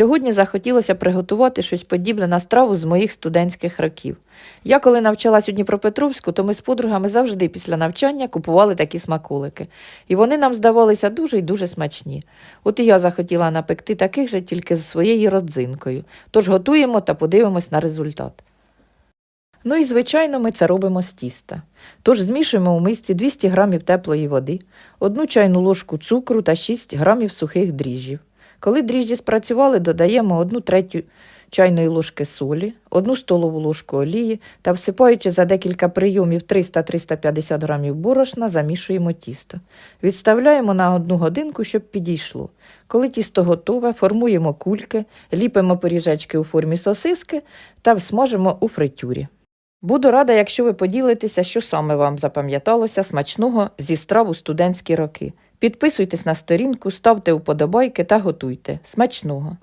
Сьогодні захотілося приготувати щось подібне на страву з моїх студентських років. Я коли навчалась у Дніпропетровську, то ми з подругами завжди після навчання купували такі смаколики. І вони нам здавалися дуже й дуже смачні. От і я захотіла напекти таких же тільки з своєю родзинкою. Тож готуємо та подивимось на результат. Ну і звичайно, ми це робимо з тіста. Тож змішуємо у мисці 200 грамів теплої води, одну чайну ложку цукру та 6 грамів сухих дріжджів. Коли дріжджі спрацювали, додаємо одну третю чайної ложки солі, одну столову ложку олії та всипаючи за декілька прийомів 300-350 грамів борошна, замішуємо тісто. Відставляємо на одну годинку, щоб підійшло. Коли тісто готове, формуємо кульки, ліпимо пиріжечки у формі сосиски та всмажимо у фритюрі. Буду рада, якщо ви поділитеся, що саме вам запам'яталося смачного зі страв у студентські роки. Підписуйтесь на сторінку, ставте уподобайки та готуйте. Смачного!